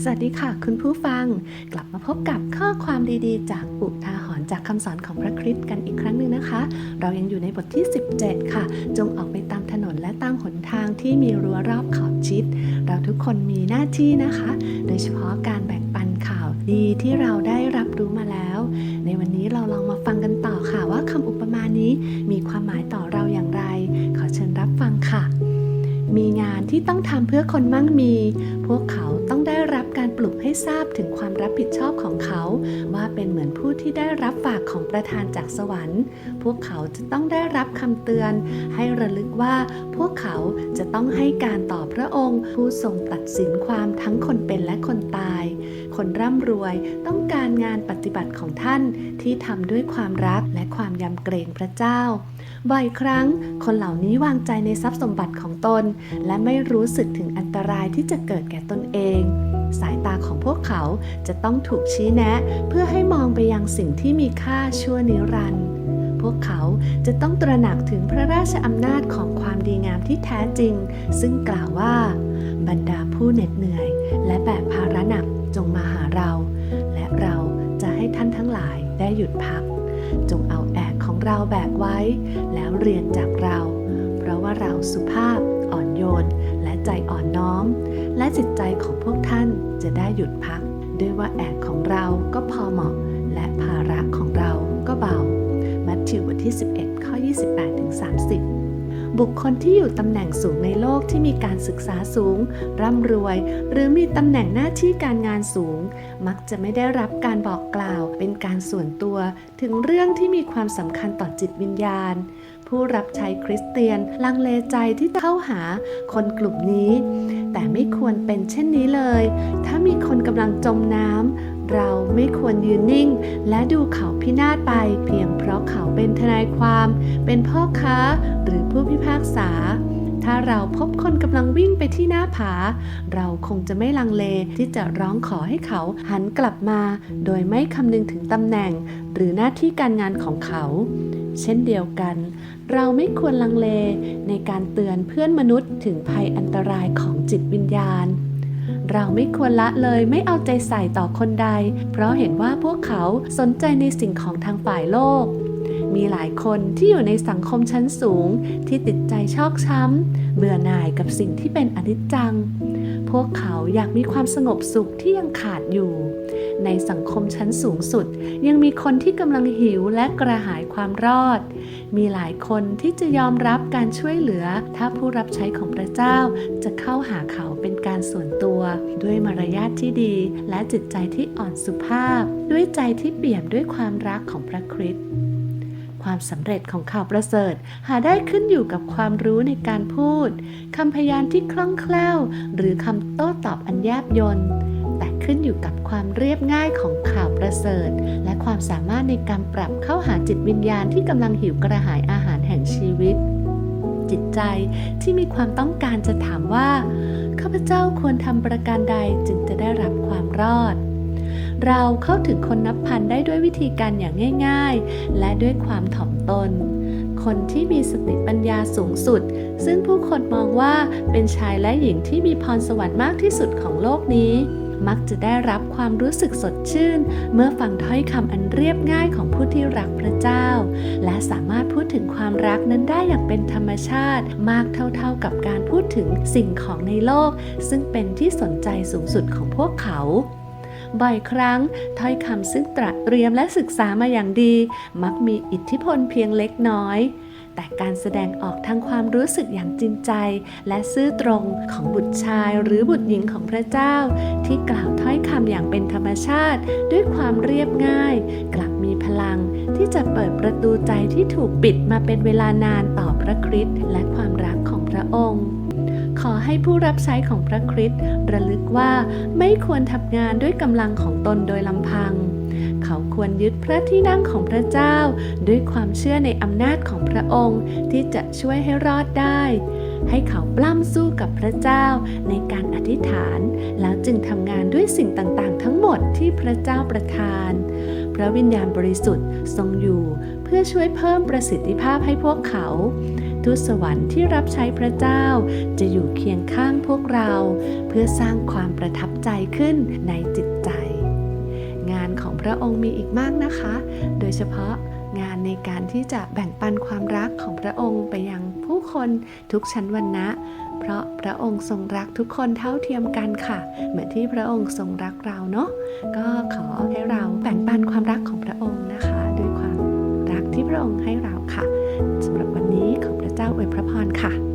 สวัสดีค่ะ คุณผู้ฟัง กลับมาพบกับข้อความดีๆ จากอุทาหรณ์จากคำสอนของพระคริสต์กันอีกครั้งหนึ่งนะคะ เรายังอยู่ในบทที่ 17 ค่ะ จงออกไปตามถนนและตามหนทางที่มีรั้วรอบขอบชิด เราทุกคนมีหน้าที่นะคะ โดยเฉพาะการแบ่งปันข่าวดีที่เราได้รับรู้มาแล้ว ในวันนี้เราลองมาฟังกันต่อค่ะว่าคำอุปมานี้มีความหมายต่อเราอย่างไร ขอเชิญรับฟังค่ะมีงานที่ต้องทำเพื่อคนมั่งมี พวกเขา ลุกให้ทราบถึงความรับผิดชอบของเขา ว่าเป็นเหมือนผู้ที่ได้รับฝากของประธานจากสวรรค์ พวกเขาจะต้องได้รับคำเตือน ให้ระลึกว่าพวกเขาจะต้องให้การต่อพระองค์ ผู้ทรงตัดสินความทั้งคนเป็นและคนตาย คนร่ำรวยต้องการงานปฏิบัติของท่านที่ทำด้วยความรักและความยำเกรงพระเจ้าบ่อยครั้งคนเหล่านี้วางใจในทรัพย์สมบัติของตน และไม่รู้สึกถึงอันตรายที่จะเกิดแก่ตนเอง สายตาของพวกเขาจะต้องถูกชี้แนะ เพื่อให้มองไปยังสิ่งที่มีค่าชั่วนิรันดร์พวกเขาจะต้องตระหนักถึงพระราชอำนาจของความดีงามที่แท้จริง ซึ่งกล่าวว่า บรรดาผู้เหน็ดเหนื่อย และแบกภาระหนักจงมาหาเรา และเราจะให้ท่านทั้งหลายได้หยุดพัก จงเอาแอกของเราแบกไว้ แล้วเรียนจากเรา เพราะว่าเราสุภาพ อ่อนโยน และใจอ่อนน้อม และจิตใจของพวกท่านจะได้หยุดพัก ด้วยว่าแอกของเราก็พอเหมาะ และภาระของเราก็เบา มัทธิวบทที่ 11 ข้อ 28ถึง30บุคคลที่อยู่ตำแหน่งสูงในโลกที่มีการศึกษาสูง ร่ำรวย หรือมีตำแหน่งหน้าที่การงานสูง มักจะไม่ได้รับการบอกกล่าวเป็นการส่วนตัว ถึงเรื่องที่มีความสำคัญต่อจิตวิญญาณ ผู้รับใช้คริสเตียน ลังเลใจที่จะเข้าหาคนกลุ่มนี้ แต่ไม่ควรเป็นเช่นนี้เลย ถ้ามีคนกำลังจมน้ำเราไม่ควรยืนนิ่ง และดูเขาพินาศไปเพียงเพราะเขาเป็นทนายความ เป็นพ่อค้าหรือผู้พิพากษาถ้าเราพบคนกำลังวิ่งไปที่หน้าผา เราคงจะไม่ลังเลที่จะร้องขอให้เขาหันกลับมา โดยไม่คำนึงถึงตำแหน่ง หรือหน้าที่การงานของเขา เช่นเดียวกัน เราไม่ควรลังเลในการเตือนเพื่อนมนุษย์ถึงภัยอันตรายของจิตวิญญาณ เราไม่ควรละเลยไม่เอาใจใส่ต่อคนใด เพราะเห็นว่าพวกเขาสนใจในสิ่งของทางฝ่ายโลก มีหลายคนที่อยู่ในสังคมชั้นสูงที่ติดใจชอกช้ำ เบื่อหน่ายกับสิ่งที่เป็นอนิจจัง พวกเขาอยากมีความสงบสุขที่ยังขาดอยู่ ในสังคมชั้นสูงสุด ยังมีคนที่กำลังหิวและกระหายความรอด มีหลายคนที่จะยอมรับการช่วยเหลือ ถ้าผู้รับใช้ของพระเจ้าจะเข้าหาเขาเป็นการส่วนตัว ด้วยมารยาทที่ดี และจิตใจที่อ่อนสุภาพ ด้วยใจที่เปี่ยมด้วยความรักของพระคริสต์ ความสำเร็จของข่าวประเสริฐ หาได้ขึ้นอยู่กับความรู้ในการพูดคำพยานที่คล่องแคล่ว หรือคำโต้ตอบอันแยบยลแต่ขึ้นอยู่กับความเรียบง่ายของข่าวประเสริฐ และความสามารถในการปรับเข้าหาจิตวิญญาณที่กำลังหิวกระหายอาหารแห่งชีวิต จิตใจที่มีความต้องการจะถามว่าข้าพเจ้าควรทำประการใดจึงจะได้รับความรอด เราเข้าถึงคนนับพันได้ด้วยวิธีการอย่างง่าย ๆ และด้วยความถ่อมตน คนที่มีสติปัญญาสูงสุด ซึ่งผู้คนมองว่าเป็นชายและหญิงที่มีพรสวรรค์มากที่สุดของโลกนี้มักจะได้รับความรู้สึกสดชื่น เมื่อฟังถ้อยคำอันเรียบง่ายของผู้ที่รักพระเจ้า และสามารถพูดถึงความรักนั้นได้อย่างเป็นธรรมชาติ มากเท่าๆกับการพูดถึงสิ่งของในโลก ซึ่งเป็นที่สนใจสูงสุดของพวกเขา บ่อยครั้งถ้อยคำซึ่งตระเตรียมและศึกษามาอย่างดี มักมีอิทธิพลเพียงเล็กน้อย แต่การแสดงออกทางความรู้สึกอย่างจริงใจ และซื่อตรงของบุตรชายหรือบุตรหญิงของพระเจ้า ที่กล่าวถ้อยคำอย่างเป็นธรรมชาติ ด้วยความเรียบง่าย กลับมีพลังที่จะเปิดประตูใจที่ถูกปิดมาเป็นเวลานานต่อพระคริสต์และความรักของพระองค์ ขอให้ผู้รับใช้ของพระคริสต์ระลึกว่าไม่ควรทำงานด้วยกำลังของตนโดยลำพัง เขาควรยึดพระที่นั่งของพระเจ้า ด้วยความเชื่อในอำนาจของพระองค์ที่จะช่วยให้รอดได้ ให้เขาปล้ำสู้กับพระเจ้าในการอธิษฐาน แล้วจึงทำงานด้วยสิ่งต่างๆ ทั้งหมดที่พระเจ้าประทาน พระวิญญาณบริสุทธิ์ทรงอยู่ เพื่อช่วยเพิ่มประสิทธิภาพให้พวกเขา ทูตสวรรค์ที่รับใช้พระเจ้า จะอยู่เคียงข้างพวกเรา เพื่อสร้างความประทับใจขึ้นในจิตใจ งานของพระองค์มีอีกมากนะคะ โดยเฉพาะงานในการที่จะแบ่งปันความรักของพระองค์ไปยังผู้คนทุกชั้นวรรณะ เพราะพระองค์ทรงรักทุกคนเท่าเทียมกันค่ะ เหมือนที่พระองค์ทรงรักเราเนาะ ก็ขอให้เราแบ่งปันความรักของพระองค์นะคะ ด้วยความรักที่พระองค์ให้เราค่ะสำหรับวันนี้ จ้าอวยพระพรค่ะ